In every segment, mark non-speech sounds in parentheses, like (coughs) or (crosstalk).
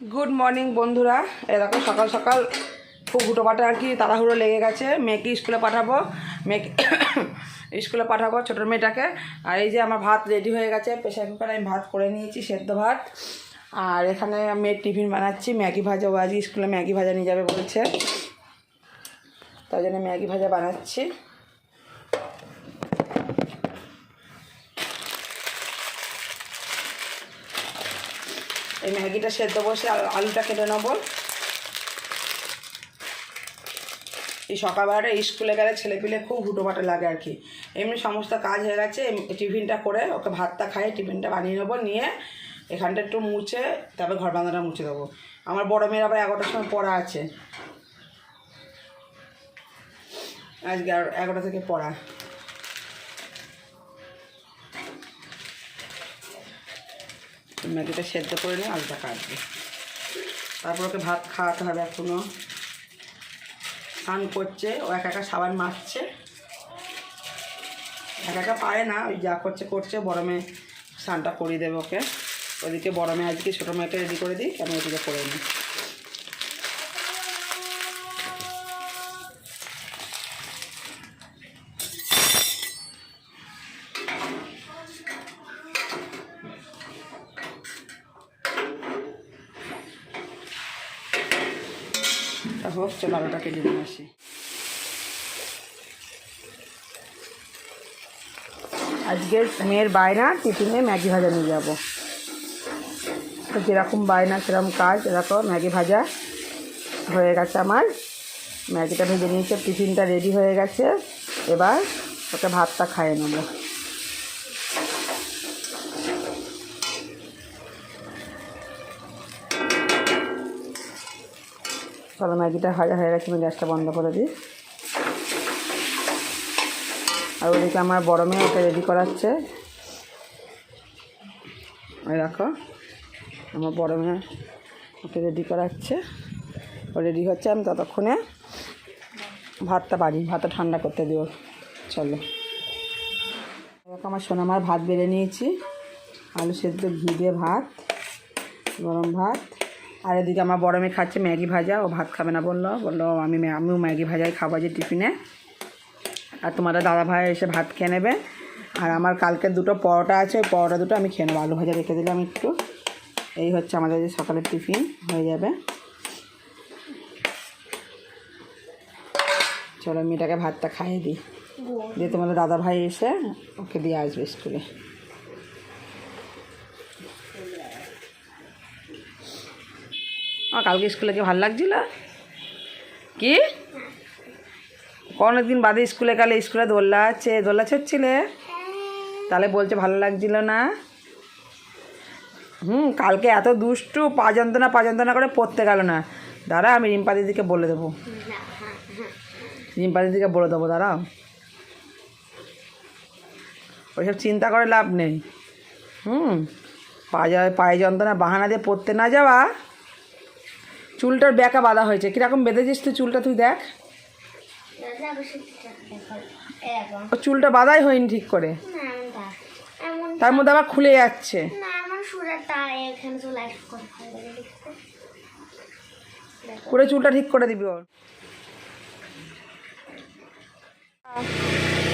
Good morning বন্ধুরা। এরকম সকাল সকাল খুব হুটোপাটা আর কি তাড়াহুড়ো লেগে গেছে। মেয়েকে স্কুলে পাঠাবো। মেয়েকে (coughs) স্কুলে পাঠাবো ছোটো মেয়েটাকে। আর এই যে আমার ভাত রেডি হয়ে গেছে। প্রেশার কুকারে আমি ভাত করে নিয়েছি, সেদ্ধ ভাত। আর এখানে মেয়ের টিফিন বানাচ্ছি। ম্যাগি ভাজা, ও আজকে স্কুলে ম্যাগি ভাজা নিয়ে যাবে বলছে। তাই জন্য ম্যাগি ভাজা বানাচ্ছি। ম্যাগিটা সেদ্ধ বসে আলুটা কেটে নেব। এই সকালবেলাটা স্কুলে গেলে ছেলেপিলে খুব হুটোপাটা লাগে আর কি। এমনি সমস্ত কাজ হয়ে গেছে টিফিনটা করে ওকে ভাতটা খাইয়ে টিফিনটা বানিয়ে নেব, নিয়ে এখানটা একটু মুছে তারপরে ঘর বাঁধাটা মুছে দেবো। আমার বড় মেয়ের আবার এগারোটার সময় পড়া আছে। আজকে এগারোটা থেকে পড়া। ম্যাগিটা সেদ্ধ করে নিয়ে আলুটা কাটবে। তারপর ওকে ভাত খাওয়াতে হবে এখনও স্নান করছে, ও একা একা সাবান মারছে। এক একা পারে না, ওই যা করছে করছে, বড় মেয়ে স্নানটা করিয়ে দেবে ওকে। ওদিকে বড় মেয়ে আজকে, ছোটো মেয়েকে রেডি করে দিই, আমি ওদিকে করে নিই। কেটে নিয়ে আসি। আজকে মেয়ের বায়না, টিফিনে ম্যাগি ভাজা নিয়ে যাব। তো যেরকম বায়না, সেরকম কাজ, এরকম ম্যাগি ভাজা হয়ে গেছে আমার। ম্যাগিটা ভেজে নিয়েছে, টিফিনটা রেডি হয়ে গেছে। এবার ওকে ভাতটা খাইয়ে নেব। চলো ম্যাগিটা ভাজা হয়ে গেছে, আমি গ্যাসটা বন্ধ করে দিই। আর ওদিকে আমার বড় মেয়ে ওকে রেডি করাচ্ছে। দেখো, আমার বড় মেয়ে ওকে রেডি করাচ্ছে। ও রেডি হচ্ছে, আমি ততক্ষণে ভাতটা বাড়ি, ভাতটা ঠান্ডা করতে দিও চলো। দেখো আমার সোনামার ভাত বেড়ে নিয়েছি। আলু সেদ্ধ, ঘি দিয়ে ভাত, গরম ভাত। আর এদিকে আমার বড় মেয়ে খাচ্ছে ম্যাগি ভাজা। ও ভাত খাবে না বলল। বলল, আমি আমিও ম্যাগি ভাজাই খাব যে টিফিনে। আর তোমাদের দাদা ভাই এসে ভাত খেয়ে নেবে। আর আমার কালকে দুটো পরোটা আছে, ওই পরোটা দুটো আমি খেয়ে নেব। আলু ভাজা রেখে দিলাম একটু। এই হচ্ছে আমাদের যে সকালের টিফিন, হয়ে যাবে। চলো মেয়েটাকে ভাতটা খাইয়ে দিই। দিয়ে তোমাদের দাদা ভাই এসে ওকে দিয়ে আসবে স্কুলে। আমার কালকে স্কুলে কি ভালো লাগছিল। কি? অনেকদিন বাদে স্কুলে গেলে স্কুলে দোল্লা আছে দোল্লা ছড়ছিলে? তাহলে বলছে ভালো লাগছিল না। হুম, কালকে এত দুষ্টু পা যন্ত্রণা পা যন্ত্রণা করে পড়তে গেল না। দাঁড়া, আমি রিম্পা দিদিকে বলে দেবো। রিম্পা দিদিকে বলে দেবো দাঁড়াও ওইসব চিন্তা করে লাভ নেই। হুম পা যা- পায়ে যন্ত্রণা বাহানা দিয়ে পড়তে না যাওয়া চুলটার ব্যাকা বাঁধা হয়েছে। কীরকম বেঁধেছিস তুই চুলটা, তুই দেখ। ও, চুলটা বাঁধাই হয়নি ঠিক করে। তার মধ্যে আবার খুলে যাচ্ছে। করে চুলটা ঠিক করে দিবি ওর।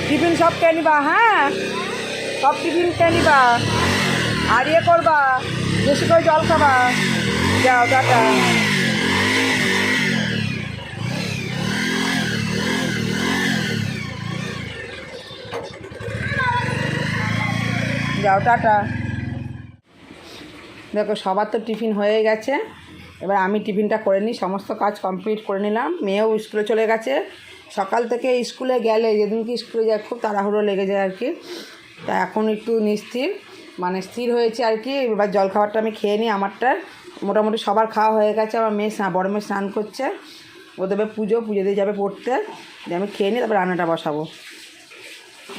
টিফিন সব খেয়ে নিবা হ্যাঁ? সব টিফিন খেয়ে নিবা? আর ইয়ে করবা, বেশি করে জল খাবা। যাও, টাটা। যাও, টাটা। দেখো, সবার তো টিফিন হয়ে গেছে। এবার আমি টিফিনটা করে নিই, সমস্ত কাজ কমপ্লিট করে নিলাম। মেয়েও স্কুলে চলে গেছে। সকাল থেকে স্কুলে গেলে, যেদিনকে স্কুলে যায়, খুব তাড়াহুড়ো লেগে যায় আর কি। তা এখন একটু নিস্থির মানে স্থির হয়েছে আর কি। এবার জল খাবারটা আমি খেয়ে নিই, আমারটা। মোটামুটি সবার খাওয়া হয়ে গেছে, আমার মেয়ে স্নান বড় মেয়ে স্নান করছে। ও দেবে পুজো পুজো দিয়ে যাবে পড়তে। দিয়ে আমি খেয়ে নিই, তারপর রান্নাটা বসাবো।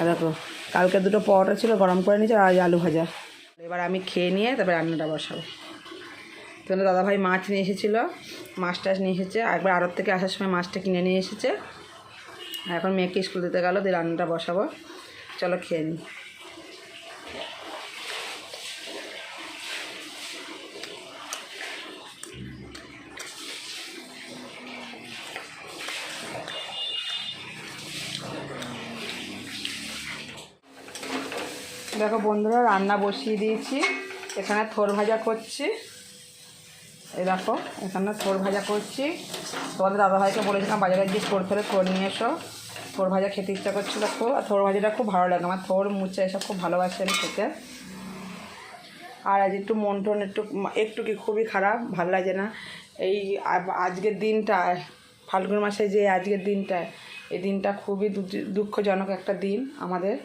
দেখো কালকে দুটো পরোটা ছিল, গরম করে নিয়েছে আর আলু ভাজা। এবার আমি খেয়ে নিয়ে তারপরে রান্নাটা বসাবো। তখন দাদা ভাই মাছ নিয়ে এসেছিল, মাছ টাছ নিয়ে এসেছে। একবার আড়ত থেকে আসার সময় মাছটা কিনে নিয়ে এসেছে। এখন মেয়েকে স্কুল দিতে গেলো, দিয়ে রান্নাটা বসাবো। চলো খেয়ে নিই। দেখো বন্ধুরা, রান্না বসিয়ে দিয়েছি। এখানে থোর ভাজা করছি। এই দেখো, এখানে থোর ভাজা করছি। তোমাদের দাদাভাইকে বলেছিলাম, বাজারে গিয়ে থোর ফেলে থোর নিয়ে এসো। থোর ভাজা খেতে ইচ্ছা করছিল খুব, আর থোর ভাজাটা খুব ভালো লাগে। আমার থোর মুচা এসব খুব ভালোবাসি আমি খেতে। আর আজ একটু মন টন একটু একটু কি খুবই খারাপ, ভালো লাগে না। এই আজকের দিনটায় ফাল্গুন মাসে যে আজকের দিনটায় এই দিনটা খুবই দুঃখজনক একটা দিন আমাদের।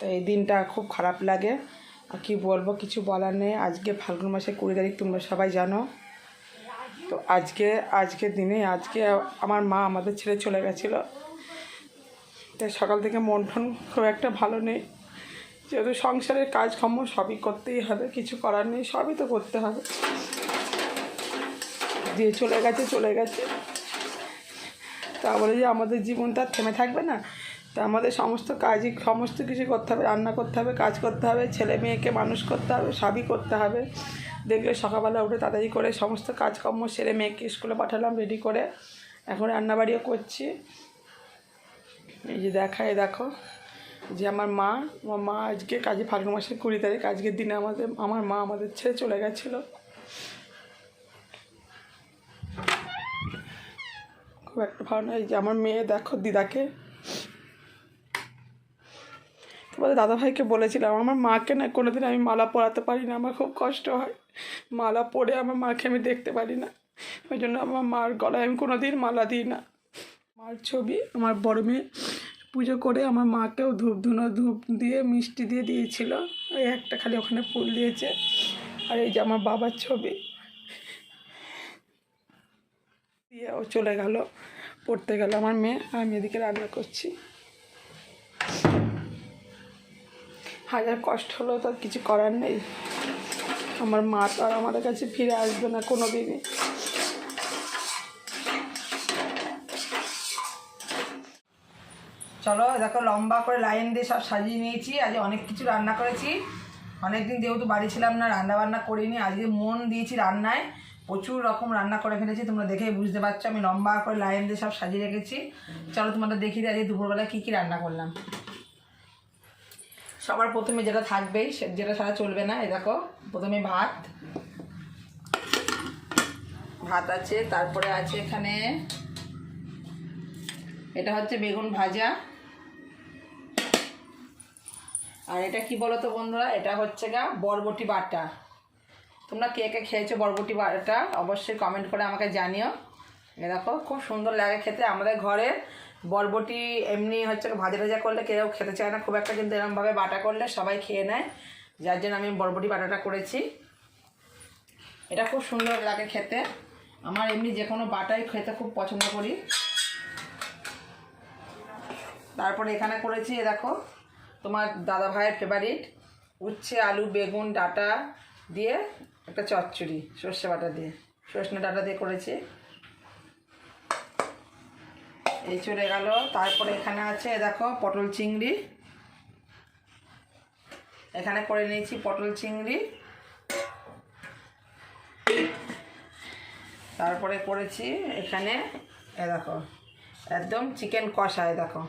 তো এই দিনটা খুব খারাপ লাগে। আর কী বলব, কিছু বলার নেই। আজকে ফাল্গুন মাসে কুড়ি তারিখ, তোমরা সবাই জানো। তো আজকে আজকের দিনে, আজকে আমার মা আমাদের ছেড়ে চলে গেছিল। তাই সকাল থেকে মন টন খুব একটা ভালো নেই। যেহেতু সংসারের কাজকর্ম সবই করতেই হবে, কিছু করার নেই, সবই তো করতে হবে। যে চলে গেছে চলে গেছে। তা বলে যে আমাদের জীবনটা থেমে থাকবে না। তা আমাদের সমস্ত কাজই, সমস্ত কিছু করতে হবে, রান্না করতে হবে, কাজ করতে হবে, ছেলে মেয়েকে মানুষ করতে হবে, সবই করতে হবে। দেখলে সকালবেলা উঠে তাড়াতাড়ি করে সমস্ত কাজকর্ম সেরে মেয়েকে স্কুলে পাঠালাম রেডি করে এখন রান্নাবাড়িও করছি। এই যে দেখায় দেখো যে আমার মা আমার মা আজকে কাজে ফাল্গুন মাসের কুড়ি তারিখ, আজকের দিনে আমাদের, আমার মা আমাদের ছেড়ে চলে গেছিল। খুব একটা ভালো নয় যে আমার মেয়ে দেখো দিদাকে তোমাদের দাদাভাইকে বলেছিলাম, আমার মাকে না কোনো দিন আমি মালা পরাতে পারি না, আমার খুব কষ্ট হয়। মালা পরে আমার মাকে আমি দেখতে পারি না। ওই জন্য আমার মার গলায় আমি কোনো দিন মালা দিই না। মার ছবি, আমার বড় মেয়ে পুজো করে আমার মাকেও ধূপ ধুনো ধূপ দিয়ে মিষ্টি দিয়ে দিয়েছিল। ওই একটা খালি ওখানে ফুল দিয়েছে। আর এই যে আমার বাবার ছবি। দিয়ে ও চলে গেল, পড়তে গেল আমার মেয়ে। আমি এদিকে রান্না করছি। হাজার কষ্ট হলেও তো কিছু করার নেই। আমার মা তো আর আমাদের কাছে ফিরে আসবে না কোনো দিনই চলো, দেখো, লম্বা করে লাইন দিয়ে সব সাজিয়ে নিয়েছি। আজ অনেক কিছু রান্না করেছি। অনেকদিন যেহেতু বাড়ি ছিলাম না রান্না বান্না করিনি। আজকে মন দিয়েছি রান্নায়। প্রচুর রকম রান্না করে ফেলেছি, তোমরা দেখেই বুঝতে পারছ। আমি লম্বা করে লাইন দিয়ে সব সাজিয়ে রেখেছি। চলো, তোমাদের দেখিয়ে আজকে দুপুরবেলা কী কী রান্না করলাম। সবার প্রথমে যেটা থাকবেই যেটা ছাড়া চলবে না এ দেখো, প্রথমে ভাত। ভাত আছে, তারপরে আছে এখানে, এটা হচ্ছে বেগুন ভাজা। আর এটা কি বলো তো বন্ধুরা? এটা হচ্ছে গা বরবটি বাটা। তোমরা কে কে খেয়েছো বরবটি বাটা, অবশ্যই কমেন্ট করে আমাকে জানিও। এ দেখো, খুব সুন্দর লাগে খেতে আমাদের ঘরে। বরবটি এমনি হচ্ছে ভাজা ভাজা করলে কেউ খেতে চায় না, খুব একটা কিন্তু এরকমভাবে বাটা করলে সবাই খেয়ে নেয়। যার জন্য আমি বরবটি বাটাটা করেছি। এটা খুব সুন্দর লাগে খেতে। আমার এমনি যে কোনো বাটাই খেতে খুব পছন্দ করি। তারপরে এখানে করেছি, এ দেখো, তোমার দাদা ভাইয়ের ফেভারিট উচ্ছে, আলু, বেগুন, ডাটা দিয়ে একটা চচ্চড়ি, সর্ষে বাটা দিয়ে, সর্ষে ডাটা দিয়ে করেছি। এই চলে গেল। তারপরে এখানে আছে দেখো, পটল চিংড়ি। এখানে করে নিয়েছি পটল চিংড়ি। তারপরে করেছি এখানে, এ দেখো, একদম চিকেন কষা, এ দেখো।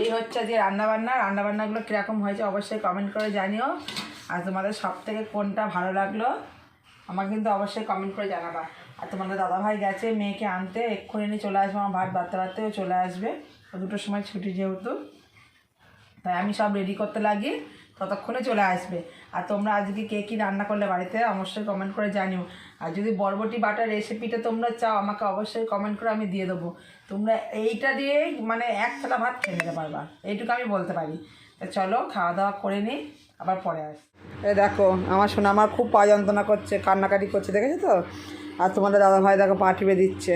এই হচ্ছে যে রান্নাবান্না। রান্নাবান্নাগুলো কীরকম হয়েছে অবশ্যই কমেন্ট করে জানিও। আর তোমাদের সব থেকে কোনটা ভালো লাগল, আমাকে কিন্তু অবশ্যই কমেন্ট করে জানাবা। আর তোমাদের দাদাভাই গেছে মেয়েকে আনতে, এক্ষুনি নিয়ে চলে আসবে, আমার ভাত বাড়তে বাড়তেও চলে আসবে। দুটোর সময় ছুটি যেহেতু, তাই আমি সব রেডি করতে লাগি, ততক্ষণে চলে আসবে। আর তোমরা আজকে কে কী রান্না করলে বাড়িতে, অবশ্যই কমেন্ট করে জানিও। আর যদি বরবটি বাটার রেসিপিটা তোমরা চাও, আমাকে অবশ্যই কমেন্ট করে আমি দিয়ে দেবো। তোমরা এইটা দিয়েই মানে এক থালা ভাত খেয়ে নিতে পারবা। এইটুকু আমি বলতে পারি। তা চলো, খাওয়া দাওয়া করে নিই আবার পরে আস। এ দেখো, আমার শোনা আমার খুব পা যন্ত্রণা করছে, কান্নাকাটি করছে, দেখেছ তো? আর তোমাদের দাদা ভাই দেখো পা টিপে দিচ্ছে।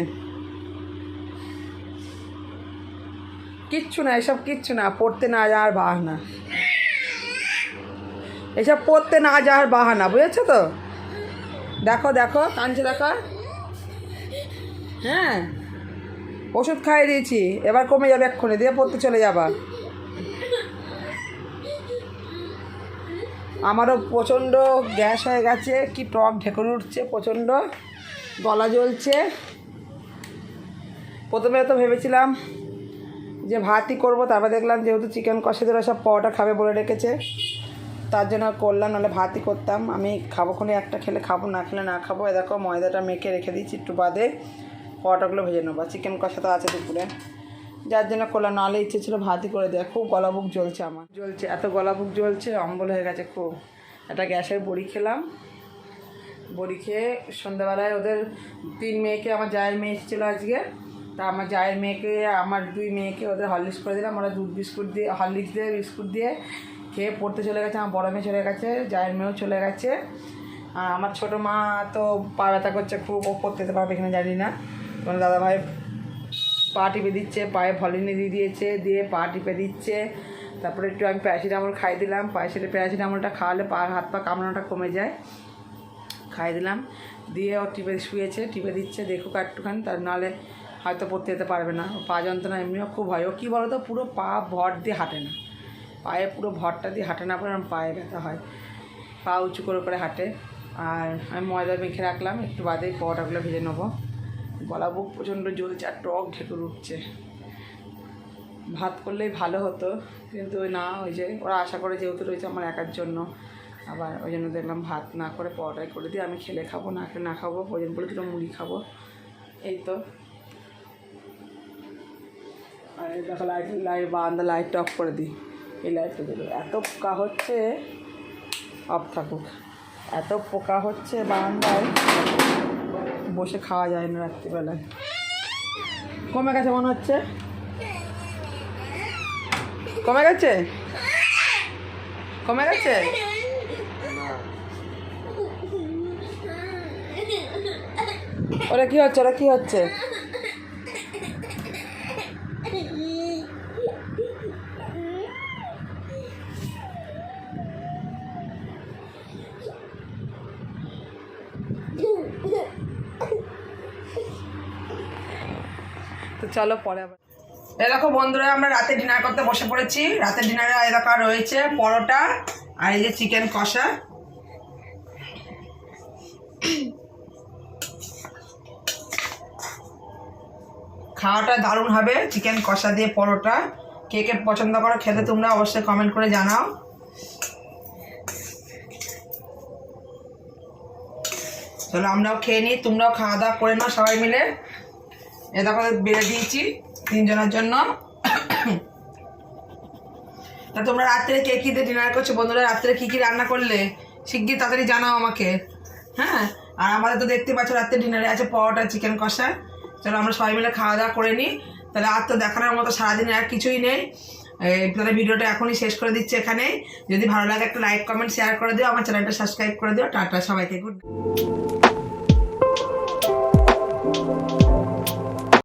কিচ্ছু না, এসব কিচ্ছু না, পড়তে না যাওয়ার বাহানা। এসব পড়তে না যাওয়ার বাহানা, বুঝেছ তো? দেখো দেখো কাঁদছে দেখো। হ্যাঁ ওষুধ খাইয়ে দিয়েছি, এবার কমে যাবে এক্ষুনি, দিয়ে পড়তে চলে যাবা। আমারও প্রচণ্ড গ্যাস হয়ে গেছে, কি টক ঢেকুর উঠছে, প্রচণ্ড। গলা জ্বলছে। প্রথমে তো ভেবেছিলাম যে ভাতই করব, তারপর দেখলাম যেহেতু চিকেন কষে ধরে সব পরোটা খাবে বলে রেখেছে। তার জন্য করলাম, নাহলে ভাতই করতাম। আমি খাব খুনি একটা খেলে খাব, না খেলে না খাব। দেখো, ময়দাটা মেখে রেখে দিচ্ছি একটু বাদে। পরোটাগুলো ভেজে নেব। চিকেন কষা তো আছে দুপুরে। যার জন্য করলাম, নাহলে ইচ্ছে ছিল ভাতই করে দেয় খুব গলা বুক জ্বলছে আমার। জ্বলছে, এত গলা বুক জ্বলছে, অম্বল হয়ে গেছে খুব। একটা গ্যাসের বড়ি খেলাম। বড়ি খেয়ে সন্ধ্যাবেলায় ওদের তিন মেয়েকে, আমার জায়ের মেয়ে এসেছিল আজকে। তা আমার জায়ের মেয়েকে, আমার দুই মেয়েকে ওদের হরলিক্স করে দিলাম। ওরা দুধ বিস্কুট দিয়ে, হরলিক্স দিয়ে বিস্কুট দিয়ে খেয়ে পড়তে চলে গেছে, আমার বড় মেয়ে চলে গেছে, জায়ের মেয়েও চলে গেছে। আর আমার ছোটো মা তো পা ব্যথা করছে খুব, ও পড়তে পারবে কিনা জানি না। তোমার দাদাভাই পা টিপে দিচ্ছে, পায়ে ভলিনি দিয়ে দিয়েছে, দিয়ে পা টিপে দিচ্ছে। তারপরে একটু আমি প্যারাসিটামল খাই দিলাম, প্যারাসিটা প্যারাসিটামলটা খাওয়ালে পা হাত পা কামড়ানোটা কমে যায়। খাই দিলাম। দিয়ে ও টিপে শুয়েছে, টিপে দিচ্ছে, দেখুক একটুখানি, তার নাহলে হয়তো পড়তে যেতে পারবে না। পা যন্ত্রণা এমনিও খুব হয়। ও কী বলো তো পুরো পা ভর দিয়ে হাঁটে না। পায়ে পুরো ভরটা দিয়ে হাঁটে না, পরে আমার পায়ে ব্যথা হয়। পা উঁচু করে করে হাঁটে। আর আমি ময়দা মেখে রাখলাম, একটু বাদে পরোটাগুলো ভেজে নেব। গলা বুক প্রচণ্ড জ্বলছে আর টক ঢেকুর উঠছে। ভাত করলেই ভালো হতো, কিন্তু না, ওই যে ওরা আশা করে যেহেতু রয়েছে আমার একার জন্য। আবার ওই জন্য দেখলাম ভাত না করে পরোটাই করে দিই, আমি খেলে খাব, না খেলে না খাব প্রয়োজন বলে দুটো মুড়ি খাব। এই তো। আর দেখো লাইট লাইট বারান্দা লাইটটা অফ করে দিই। এই লাইটটা দিল এত পোকা হচ্ছে অফ থাকুক। এত পোকা হচ্ছে বারান্দায়, বসে খাওয়া যায় না রাত্রিবেলায়। কমে গেছে মনে হচ্ছে? কমে গেছে? কমে গেছে? ওরা কি হচ্ছে, ওরা কি হচ্ছে? তো চলো পরে আবার। এ দেখো বন্ধুরা, আমরা রাতে ডিনার করতে বসে পড়েছি। রাতে ডিনারে দেখো রয়েছে, পরোটা আর এই যে চিকেন কষা। খাওয়াটা দারুণ হবে। চিকেন কষা দিয়ে পরোটা। কে কে পছন্দ করো খেতে তোমরা অবশ্যই কমেন্ট করে জানাও। চলো আমরাও খেয়ে নিই, তোমরাও খাওয়া দাওয়া করে নাও সবাই মিলে। এ দেখো বেড়ে দিয়েছি তিনজনের জন্য। তা তোমরা রাত্রে কে কী দিয়ে ডিনার করছ? বন্ধুরা, রাত্রে কী কী রান্না করলে? শিগগির তাড়াতাড়ি জানাও আমাকে। হ্যাঁ? আর আমাদের তো দেখতে পাচ্ছ রাত্রে ডিনারে আছে পরোটা চিকেন কষা। চলো আমরা সবাই মিলে খাওয়া দাওয়া করে নিই। তাহলে আর তো দেখানোর মতো সারাদিন আর কিছুই নেই। তাহলে ভিডিওটা এখনই শেষ করে দিচ্ছি এখানে যদি ভালো লাগে একটা লাইক কমেন্ট শেয়ার করে দিও। আমার চ্যানেলটা সাবস্ক্রাইব করে দিও। টাটা, সবাইকে গুড